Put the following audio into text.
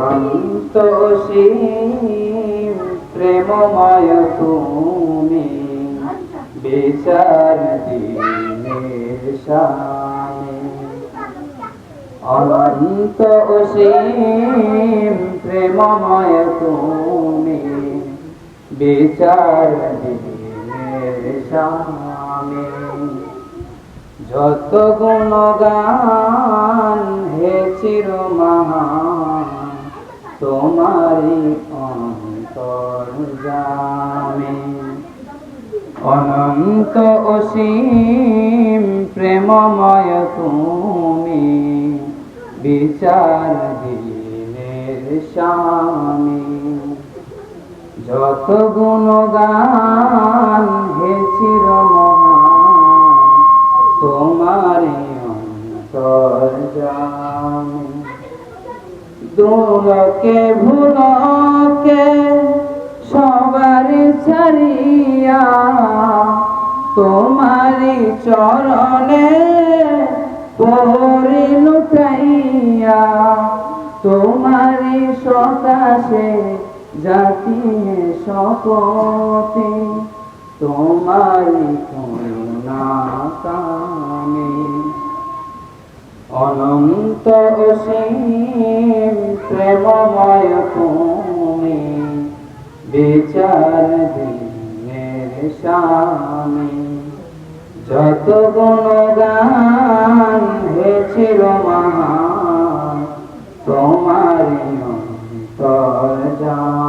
অনন্ত অসীম, প্রেমময় তুমি। বিচার দিনের স্বামী অনন্ত অসীম, প্রেমময় তুমি। বিচার দিনের স্বামী যত গুণগান হে চির মহান তোমারি অন্তর জামে। অনন্ত অসীম প্রেমময় তুমি বিচার দিনের স্বামী। যত গুণগান হে চির তোমারে অন্তর জানে দোলকে ভুলকে সবার ছাড়িয়া তোমারি চরণে পরে লুটাইয়া তোমারি সকাশে জাতি শপথে তোমারি করুণা কামে। অনন্ত অসীম প্রেমময় তুমি বিচার দিনের স্বামী। যত গুণগান হয়েছিল মহান তোমার অন্তর জান